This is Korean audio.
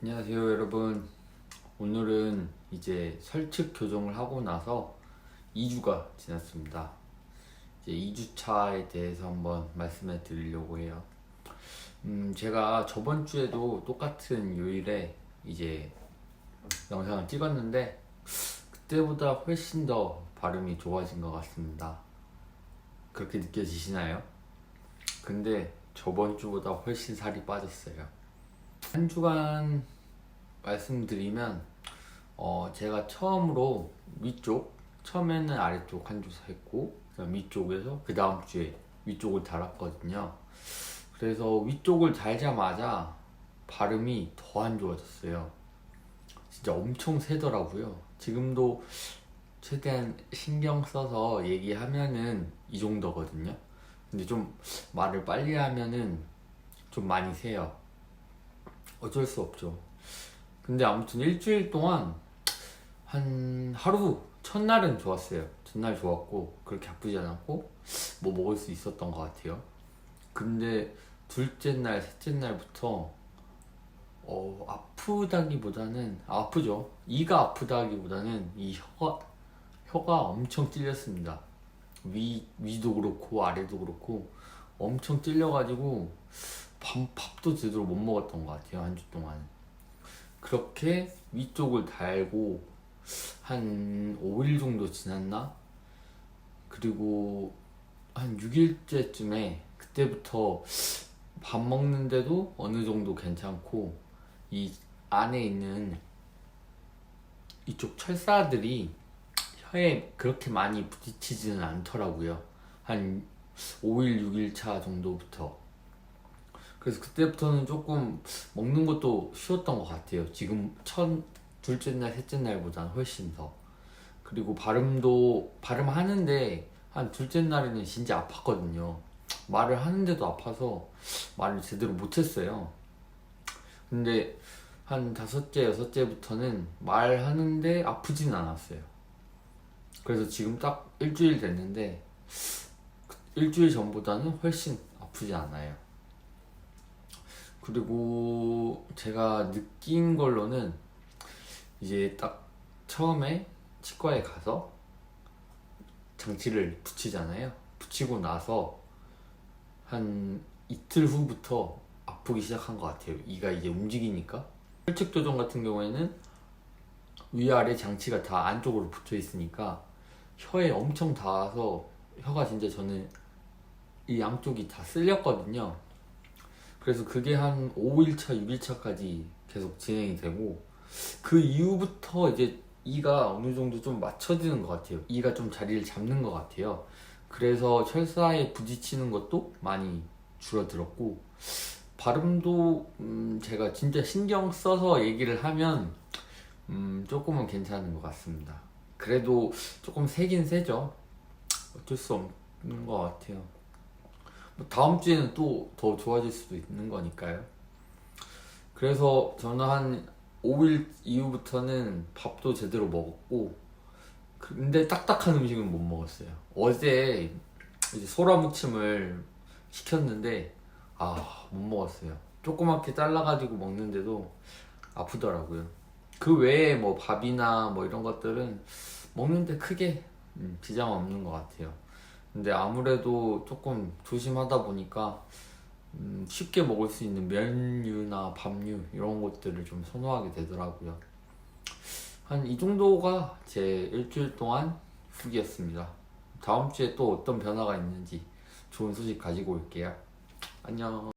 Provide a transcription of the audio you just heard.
안녕하세요 여러분. 오늘은 이제 설측 교정을 하고 나서 2주가 지났습니다. 이제 2주차에 대해서 한번 말씀해 드리려고 해요. 음 제가 저번 주에도 똑같은 요일에 이제 영상을 찍었는데 그때보다 훨씬 더 발음이 좋아진 것 같습니다. 그렇게 느껴지시나요? 근데 저번 주보다 훨씬 살이 빠졌어요 한 주간 말씀드리면 어 제가 처음으로 위쪽 처음에는 아래쪽 한 주 했고 위쪽에서 그 다음 주에 위쪽을 달았거든요. 그래서 위쪽을 달자마자 발음이 더 안 좋아졌어요. 진짜 엄청 세더라고요. 지금도 최대한 신경 써서 얘기하면은 이 정도거든요. 근데 좀 말을 빨리 하면은 좀 많이 세요. 어쩔 수 없죠. 근데 아무튼 일주일 동안 한 하루 첫날은 좋았어요. 첫날 좋았고 그렇게 아프지 않았고 뭐 먹을 수 있었던 것 같아요. 근데 둘째 날, 셋째 날부터 어 아프다기보다는 아프죠. 이가 아프다기보다는 이 혀가 혀가 엄청 찔렸습니다. 위 위도 그렇고 아래도 그렇고 엄청 찔려가지고 밥, 밥도 제대로 못 먹었던 것 같아요 한 주 동안. 그렇게 위쪽을 달고 한 5일 정도 지났나? 그리고 한 6일째쯤에 그때부터 밥 먹는데도 어느 정도 괜찮고 이 안에 있는 이쪽 철사들이 혀에 그렇게 많이 부딪히지는 않더라고요. 한 5일 6일 차 정도부터 그래서 그때부터는 조금 먹는 것도 쉬웠던 것 같아요. 지금 첫 둘째 날, 셋째 날보다는 훨씬 더. 그리고 발음도 발음하는데 한 둘째 날에는 진짜 아팠거든요. 말을 하는데도 아파서 말을 제대로 못했어요. 근데 한 다섯째, 여섯째부터는 말하는데 아프진 않았어요. 그래서 지금 딱 일주일 됐는데 일주일 전보다는 훨씬 아프지 않아요. 그리고 제가 느낀 걸로는 이제 딱 처음에 치과에 가서 장치를 붙이잖아요. 붙이고 나서 한 이틀 후부터 아프기 시작한 것 같아요. 이가 이제 움직이니까. 혈측 조정 같은 경우에는 위아래 장치가 다 안쪽으로 붙어 있으니까 혀에 엄청 닿아서 혀가 진짜 저는 이 양쪽이 다 쓸렸거든요. 그래서 그게 한 5일차, 6일차까지 계속 진행이 되고 그 이후부터 이제 이가 어느 정도 좀 맞춰지는 것 같아요. 이가 좀 자리를 잡는 것 같아요. 그래서 철사에 부딪히는 것도 많이 줄어들었고 발음도 음 제가 진짜 신경 써서 얘기를 하면 음 조금은 괜찮은 것 같습니다. 그래도 조금 세긴 세죠. 어쩔 수 없는 것 같아요. 뭐 다음 주에는 또 더 좋아질 수도 있는 거니까요. 그래서 저는 한 5일 이후부터는 밥도 제대로 먹었고, 근데 딱딱한 음식은 못 먹었어요. 어제 이제 소라무침을 시켰는데, 아, 못 먹었어요. 조그맣게 잘라가지고 먹는데도 아프더라고요. 그 외에 뭐 밥이나 뭐 이런 것들은 먹는데 크게 음, 지장 없는 것 같아요. 근데 아무래도 조금 조심하다 보니까 음, 쉽게 먹을 수 있는 면류나 밥류 이런 것들을 좀 선호하게 되더라고요. 한 이 정도가 제 일주일 동안 후기였습니다. 다음 주에 또 어떤 변화가 있는지 좋은 소식 가지고 올게요. 안녕.